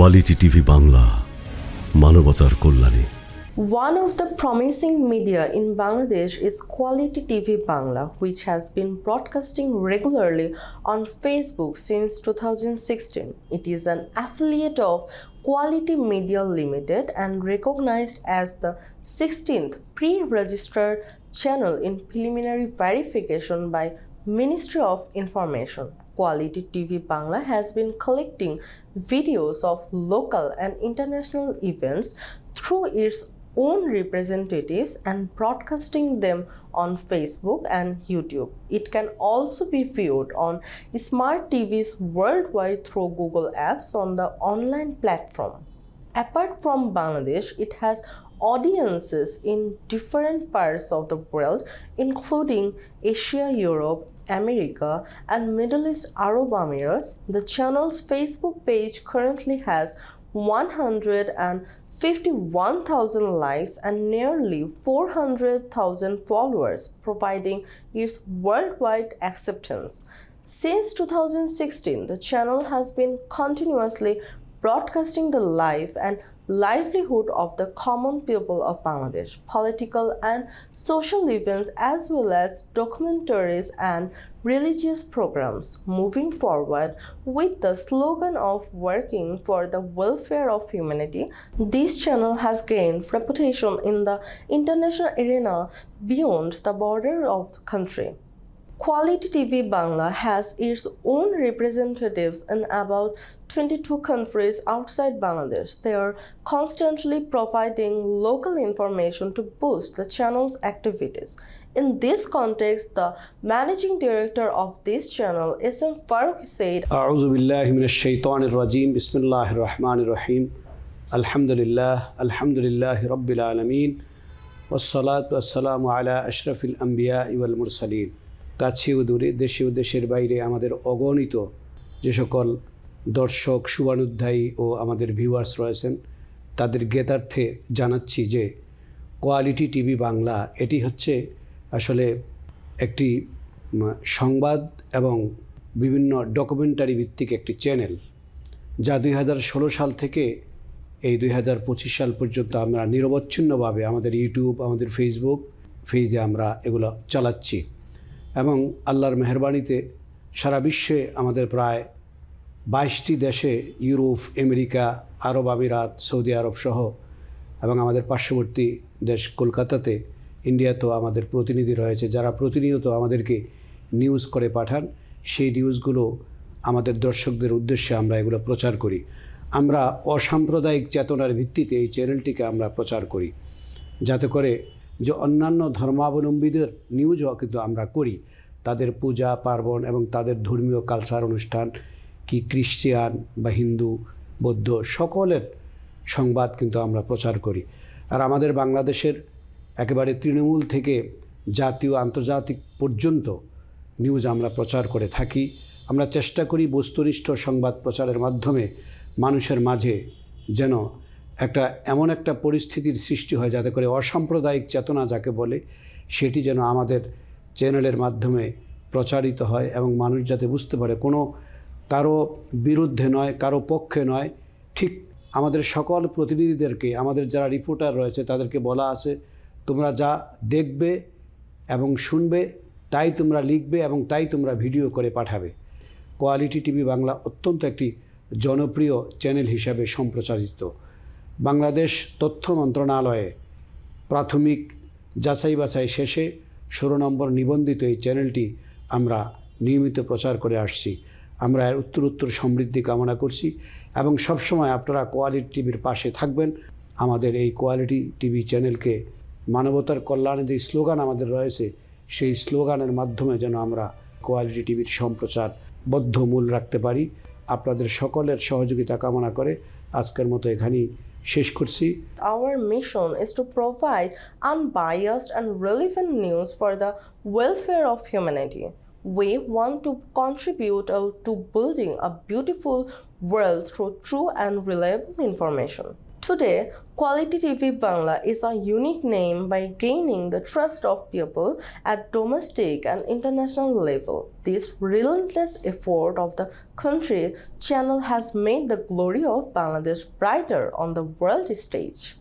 Quality TV Bangla মানবতার কল্যাণে One of the promising media in Bangladesh is Quality TV Bangla, which has been broadcasting regularly on Facebook since 2016. It is an affiliate of Quality Media Limited and recognized as the 16th pre-registered channel in preliminary verification by Ministry of Information. Quality TV Bangla has been collecting videos of local and international events through its own representatives and broadcasting them on Facebook and YouTube. It can also be viewed on smart TVs worldwide through Google Apps on the online platform. Apart from Bangladesh, it has audiences in different parts of the world, including Asia, Europe, America, and Middle East Arab Emirates. The channel's Facebook page currently has 151,000 likes and nearly 400,000 followers, providing its worldwide acceptance. Since 2016, the channel has been continuously broadcasting the life and livelihood of the common people of Bangladesh, political and social events, as well as documentaries and religious programs. Moving forward with the slogan of working for the welfare of humanity, this channel has gained reputation in the international arena beyond the border of the country. Quality TV Bangla has its own representatives in about 22 countries outside Bangladesh. They are constantly providing local information to boost the channel's activities. In this context, the managing director of this channel, SM Farooq, said, أعوذ بالله من الشيطان الرجيم بسم الله الرحمن الرحيم الحمد لله الحمد لله رب العالمين والصلاة والسلام على أشرف الأنبياء والمرسلين কাছে ও দূরে দেশে ও দেশের বাইরে আমাদের অগণিত যে সকল দর্শক শুভানুধ্যায়ী ও আমাদের ভিউয়ার্স রয়েছেন, তাদের জ্ঞাতার্থে জানাচ্ছি যে কোয়ালিটি টিভি বাংলা এটি হচ্ছে আসলে একটি সংবাদ এবং বিভিন্ন ডকুমেন্টারি ভিত্তিক একটি চ্যানেল যা দুই হাজার ষোলো সাল থেকে এই দুই হাজার পঁচিশ সাল পর্যন্ত আমরা নিরবচ্ছিন্নভাবে আমাদের ইউটিউব আমাদের ফেসবুক পেজে আমরা এগুলো চালাচ্ছি। এবং আল্লাহর মেহরবানিতে সারা বিশ্বে আমাদের প্রায় বাইশটি দেশে ইউরোপ, আমেরিকা, আরব আমিরাত, সৌদি আরব সহ এবং আমাদের পার্শ্ববর্তী দেশ কলকাতাতে ইন্ডিয়াতেও আমাদের প্রতিনিধি রয়েছে। যারা প্রতিনিয়ত আমাদেরকে নিউজ করে পাঠান, সেই নিউজগুলো আমাদের দর্শকদের উদ্দেশ্যে আমরা এগুলো প্রচার করি। আমরা অসাম্প্রদায়িক চেতনার ভিত্তিতে এই চ্যানেলটিকে আমরা প্রচার করি। যাতে করে যে অন্যান্য ধর্মাবলম্বীদের নিউজও কিন্তু আমরা করি। তাদের পূজা, পার্বণ এবং তাদের ধর্মীয় কালচার অনুষ্ঠান কি খ্রিস্টিয়ান বা হিন্দু, বৌদ্ধ সকলের সংবাদ কিন্তু আমরা প্রচার করি। আর আমাদের বাংলাদেশের একেবারে তৃণমূল থেকে জাতীয়, আন্তর্জাতিক পর্যন্ত নিউজ আমরা প্রচার করে থাকি। আমরা চেষ্টা করি বস্তুনিষ্ঠ সংবাদ প্রচারের মাধ্যমে মানুষের মাঝে যেন একটা এমন একটা পরিস্থিতির সৃষ্টি হয় যাতে করে অসাম্প্রদায়িক চেতনা যাকে বলে, সেটি যেন আমাদের চ্যানেলের মাধ্যমে প্রচারিত হয় এবং মানুষ যাতে বুঝতে পারে কোনো কারও বিরুদ্ধে নয়, কারও পক্ষে নয়, ঠিক আমাদের সকল প্রতিনিধিদেরকে, আমাদের যারা রিপোর্টার রয়েছে তাদেরকে বলা আছে, তোমরা যা দেখবে এবং শুনবে তাই তোমরা লিখবে এবং তাই তোমরা ভিডিও করে পাঠাবে। কোয়ালিটি টিভি বাংলা অত্যন্ত একটি জনপ্রিয় চ্যানেল হিসাবে সম্প্রচারিত। বাংলাদেশ তথ্য মন্ত্রণালয়ে প্রাথমিক যাচাই বাছাই শেষে ষোলো নম্বর নিবন্ধিত এই চ্যানেলটি আমরা নিয়মিত প্রচার করে আসছি। আমরা এর উত্তর উত্তর সমৃদ্ধি কামনা করছি এবং সবসময় আপনারা কোয়ালিটি টিভির পাশে থাকবেন। আমাদের এই কোয়ালিটি টিভি চ্যানেলকে মানবতার কল্যাণে যে স্লোগান আমাদের রয়েছে, সেই স্লোগানের মাধ্যমে যেন আমরা কোয়ালিটি টিভির সম্প্রচার বদ্ধ মূল রাখতে পারি। আপনাদের সকলের সহযোগিতা কামনা করে আজকের মতো এখানেই শেষ করছি Our mission is to provide unbiased and relevant news for the welfare of humanity. We want to contribute uh, to building a beautiful world through true and reliable information. Today, Quality TV Bangla is a unique name by gaining the trust of people at domestic and international level. This relentless effort of the country channel has made the glory of Bangladesh brighter on the world stage.